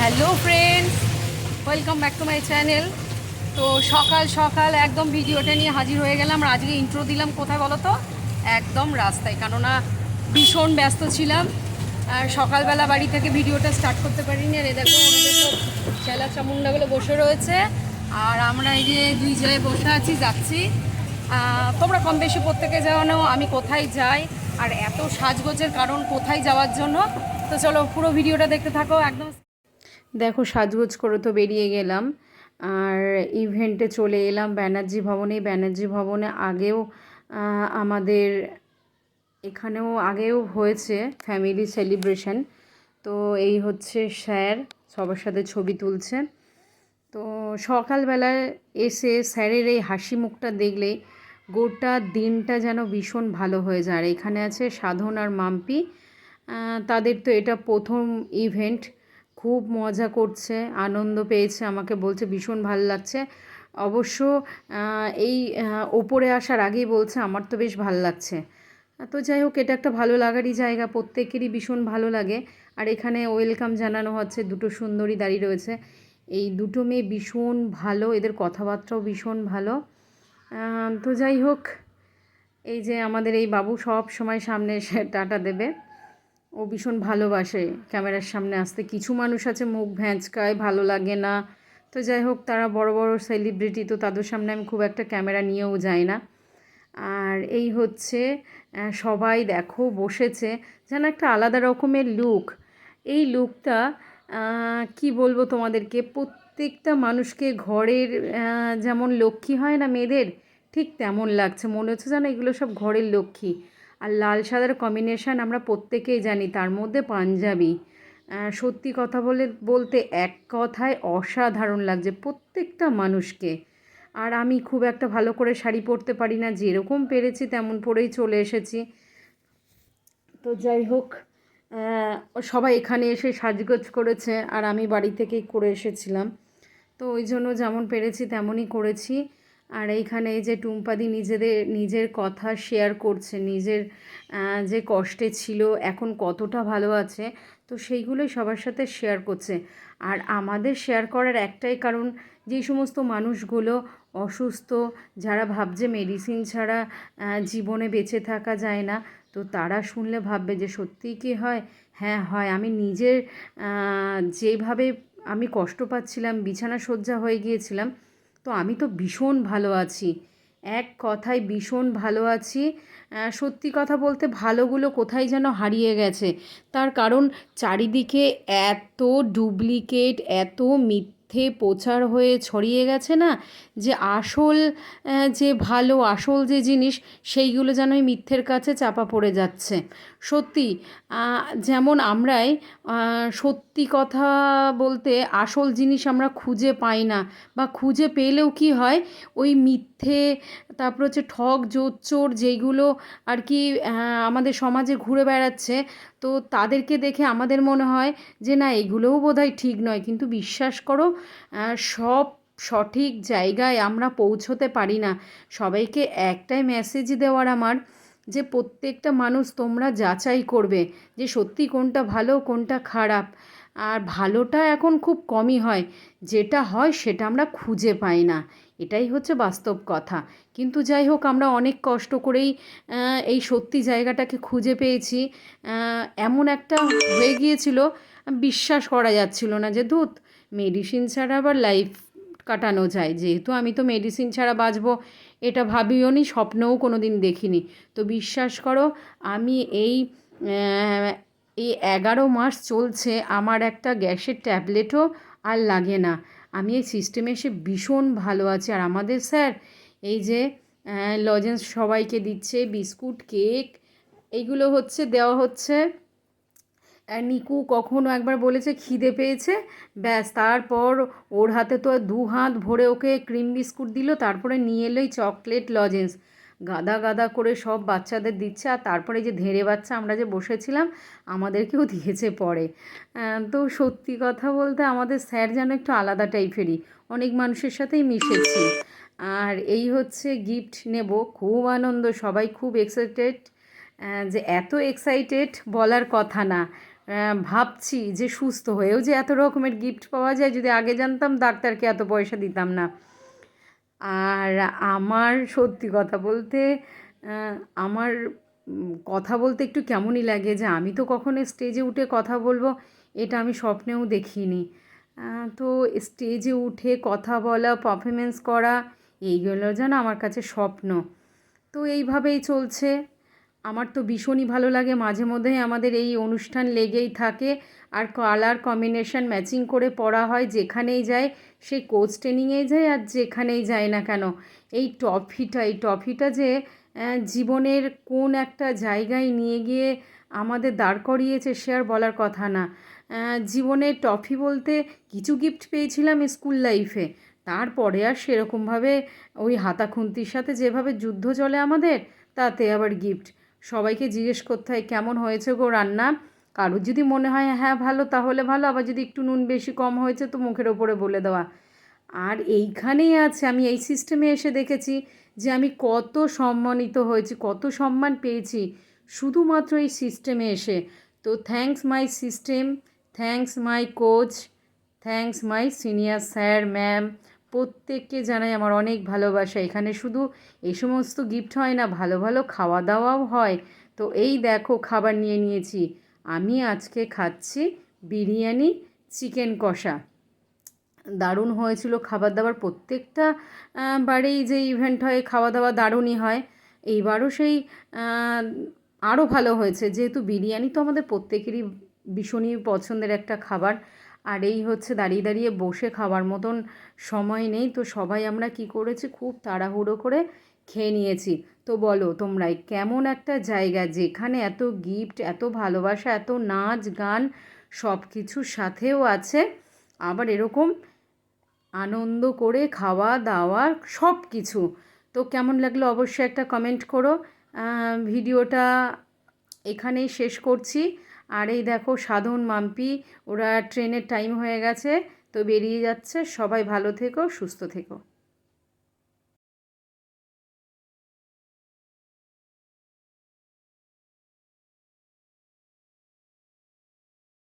Hello friends welcome back to my channel তো সকাল সকাল একদম ভিডিওটা নিয়ে হাজির হয়ে গেলাম আর আজকে ইন্ট্রো দিলাম কোথায় বলো তো? একদম রাস্তায়, কেননা ভীষণ ব্যস্ত ছিলাম। আর সকালবেলা বাড়ি থেকে ভিডিওটা স্টার্ট করতে পারিনি। আর এ দেখো, আমাদের সব চেলা চামুন্ডাগুলো বসে রয়েছে। আর আমরা এই যে দুই জায়গায় বসে আছি, যাচ্ছি। তোমরা কম বেশি প্রত্যেকে যাও জানো আমি কোথায় যাই আর এত সাজগোজের কারণ কোথায় যাওয়ার জন্য। তো চলো পুরো ভিডিওটা দেখতে থাকো। একদম দেখো সাজগোজ করে তো বেরিয়ে গেলাম। আর ইভেন্টে চলে এলাম ব্যানার্জি ভবনে। ব্যানার্জি ভবনে আগেও আমাদের এখানেও আগেও হয়েছে ফ্যামিলি সেলিব্রেশন তো এই হচ্ছে স্যার, সবার সাথে ছবি তুলছে। তো সকালবেলায় এসে স্যারের এই হাসি মুখটা দেখলে গোটা দিনটা যেন ভীষণ ভালো হয়ে যায়। আর এখানে আছে সাধন আর মাম্পি। তাদের তো এটা প্রথম ইভেন্ট খুব মজা করছে, আনন্দ পেয়েছে আমাকে, বলছে ভীষণ ভালো লাগছে। অবশ্য এই ওপরে আসার আগেই বলছে আমার তো বেশ ভালো লাগছে। তো যাই হোক, এটা একটা ভালো লাগারই জায়গা, প্রত্যেকেরই ভীষণ ভালো লাগে। আর এখানে ওয়েলকাম জানানো হচ্ছে, দুটো সুন্দরী দাঁড়িয়ে রয়েছে। এই দুটো মেয়ে ভীষণ ভালো, এদের কথাবার্তাও ভীষণ ভালো। তো যাই হোক, এই যে আমাদের এই বাবু সব সময় সামনে এসে টাটা দেবে। ও ভীষণ ভালোবাসে। ক্যামেরার সামনে আসতে কিছু মানুষ আছে, মুখ ভ্যাঁচকায় ভালো লাগে না। তো যাই হোক, তারা বড় বড় সেলিব্রিটি তো তাদের সামনে আমি খুব একটা ক্যামেরা নিয়েও যাই না। আর এই হচ্ছে সবাই দেখো বসেছে, যেন একটা আলাদা রকমের লুক এই লুকটা কি বলব তোমাদেরকে, প্রত্যেকটা মানুষকে ঘরের যেমন লক্ষ্মী হয় না মেয়েদের, ঠিক তেমন লাগছে। মনে হচ্ছে যেন এগুলো সব ঘরের লক্ষ্মী। আর লাল সাদার কম্বিনেশান আমরা প্রত্যেকেই জানি, তার মধ্যে পাঞ্জাবি। সত্যি কথা বলে, বলতে এক কথায় অসাধারণ লাগছে প্রত্যেকটা মানুষকে। আর আমি খুব একটা ভালো করে শাড়ি পরতে পারি না, যেরকম পেরেছি তেমন পরেই চলে এসেছি। তো যাই হোক সবাই এখানে এসে সাজগোজ করেছে, আর আমি বাড়ি থেকেই করে এসেছিলাম। তো ওই জন্য যেমন পেরেছি তেমনই করেছি। আর এইখানে এই যে টুম্পাদি নিজেদের, নিজের কথা শেয়ার করছে, নিজের যে কষ্টে ছিল, এখন কতটা ভালো আছে, তো সেইগুলোই সবার সাথে শেয়ার করছে। আর আমাদের শেয়ার করার একটাই কারণ যেই সমস্ত মানুষগুলো অসুস্থ, যারা ভাবছে মেডিসিন ছাড়া জীবনে বেঁচে থাকা যায় না, তো তারা শুনলে ভাববে যে সত্যিই কি হয়? হ্যাঁ হয়। আমি নিজের যেভাবে আমি কষ্ট পাচ্ছিলাম, বিছানা শয্যা হয়ে গিয়েছিলাম তো আমি তো ভীষণ ভালো আছি। এক কথায় ভীষণ ভালো আছি। সত্যি কথা বলতে ভালোগুলো কোথায় যেন হারিয়ে গেছে। তার কারণ চারিদিকে এত ডুপ্লিকেট, এত মিথ্যে প্রচার হয়ে ছড়িয়ে গেছে না, যে আসল যে ভালো, আসল যে জিনিস, সেইগুলো যেন ওই মিথ্যের কাছে চাপা পড়ে যাচ্ছে। সত্যি যেমন আমরাই সত্যি কথা বলতে আসল জিনিস আমরা খুঁজে পাই না বা খুঁজে পেলেও কি হয়, ওই মিথ্যে, তারপর হচ্ছে ঠক জোচ্চোর যেইগুলো আর কি আমাদের সমাজে ঘুরে বেড়াচ্ছে, তো তাদেরকে দেখে আমাদের মনে হয় যে না, এগুলোও বোধহয় ঠিক নয়। কিন্তু বিশ্বাস করো সব সঠিক জায়গায় আমরা পৌঁছতে পারি না। সবাইকে একটাই মেসেজ দেওয়ার আমার যে প্রত্যেকটা মানুষ তোমরা যাচাই করবে যে সত্যি কোনটা ভালো, কোনটা খারাপ। আর ভালোটা এখন খুব কমই হয়। যেটা হয় সেটা আমরা খুঁজে পাই না। এটাই হচ্ছে বাস্তব কথা। কিন্তু যাই হোক, আমরা অনেক কষ্ট করেই এই সত্যি জায়গাটাকে খুঁজে পেয়েছি। এমন একটা হয়ে গিয়েছিল, বিশ্বাস করা যাচ্ছিল না যে, ধুত, মেডিসিন ছাড়া আবার লাইফ কাটানো যায়। যেহেতু আমি তো মেডিসিন ছাড়া বাঁচবো, এটা ভাবিও নি, স্বপ্নও কোনো দিন দেখিনি। তো বিশ্বাস করো, আমি এই এই এগারো মাস চলছে, আমার একটা গ্যাসের ট্যাবলেটও আর লাগে না। আমি এই সিস্টেমে এসে ভীষণ ভালো আছি। আর আমাদের স্যার, এই যে লজেন্স সবাইকে দিচ্ছে, বিস্কুট কেক এইগুলো হচ্ছে, দেওয়া হচ্ছে নিকু কখনো একবার বলেছে খিদে পেয়েছে। ব্যাস, তারপর ওর হাতে তো দু হাত ভরে ওকে ক্রিম বিস্কুট দিল, তারপরে নিয়ে এলোই চকলেট লজেন্স। গাদা গাদা করে সব বাচ্চাদের দিচ্ছে, আর তারপরে যে ধেড়ে বাচ্চা আমরা যে বসেছিলাম, আমাদেরকেও দিয়েছে পরে। তো সত্যি কথা বলতে আমাদের স্যার যেন একটু আলাদা টাইপেরই, অনেক মানুষের সাথেই মিশেছি। আর এই হচ্ছে গিফট নেব, খুব আনন্দ, সবাই খুব এক্সাইটেড যে এত এক্সাইটেড বলার কথা না। ভাবছি যে সুস্থ হয়েও যে এত রকমের গিফট পাওয়া যায়, যদি আগে জানতাম ডাক্তারকে এত পয়সা দিতাম না। আর আমার সত্যি কথা বলতে আমার কথা বলতে একটু কেমনই লাগে যে আমি তো কখনো স্টেজে উঠে কথা বলব, এটা আমি স্বপ্নেও দেখিনি। তো স্টেজে উঠে কথা বলা পারফরমেন্স করা, এইগুলো যেন আমার কাছে স্বপ্ন। তো এইভাবেই চলছে। আমার তো ভীষণই ভালো লাগে। মাঝে মধ্যে আমাদের এই অনুষ্ঠান লেগেই থাকে আর কালার কম্বিনেশন ম্যাচিং করে পড়া হয় যেখানেই যায়, সেই কোচ ট্রেনিংয়েই যায় আর যেখানেই যায় না কেন। এই ট্রফিটা এই ট্রফিটা যে জীবনের কোন একটা জায়গায় নিয়ে গিয়ে আমাদের দাঁড় করিয়েছে সে আর বলার কথা না। জীবনে ট্রফি বলতে কিছু গিফট পেয়েছিলাম স্কুল লাইফে তারপরে আর সেরকমভাবে ওই হাতা খুন্তির সাথে যেভাবে যুদ্ধ চলে আমাদের, তাতে আবার গিফট সবাইকে জিজ্ঞেস করতে হয়, কেমন হয়েছে গো রান্না? কারোর যদি মনে হয় হ্যাঁ ভালো, তাহলে ভালো, আবার যদি একটু নুন বেশি কম হয়েছে, তো মুখের ওপরে বলে দেওয়া। আর এইখানেই আছে, আমি এই সিস্টেমে এসে দেখেছি যে আমি কত সম্মানিত হয়েছি, কত সম্মান পেয়েছি, শুধুমাত্র এই সিস্টেমে এসে। তো thanks my system thanks my coach thanks my senior sir ma'am প্রত্যেককে জানাই আমার অনেক ভালোবাসা। এখানে শুধু এই সমস্ত গিফট হয় না, ভালো ভালো খাওয়া দাওয়াও হয়। তো এই দেখো, খাবার নিয়ে নিয়েছি। আমি আজকে খাচ্ছি বিরিয়ানি চিকেন কষা। দারুণ হয়েছিল খাবার দাবার। প্রত্যেকটা বারেই যে ইভেন্ট হয় খাওয়া দাওয়া দারুণই হয়। এইবারও সেই আরও ভালো হয়েছে। যেহেতু বিরিয়ানি তো আমাদের প্রত্যেকেরই ভীষণই পছন্দের একটা খাবার। আর এই হচ্ছে দাঁড়িয়ে দাঁড়িয়ে বসে খাওয়ার মতন সময় নেই। তো সবাই আমরা কি করেছি? খুব তাড়াহুড়ো করে খেয়ে নিয়েছি। তো বলো তোমরাই, কেমন একটা জায়গা যেখানে এত গিফট, এত ভালোবাসা, এত নাচ গান সব কিছুর সাথেও আছে। আবার এরকম আনন্দ করে খাওয়া দাওয়া সব কিছু তো কেমন লাগল অবশ্যই একটা কমেন্ট করো। ভিডিওটা এখানেই শেষ করছি। আর এই দেখো সাধন মাম্পি, ওরা ট্রেনের টাইম হয়ে গেছে, তো বেরিয়ে যাচ্ছে। সবাই ভালো থেকো, সুস্থ থেকো।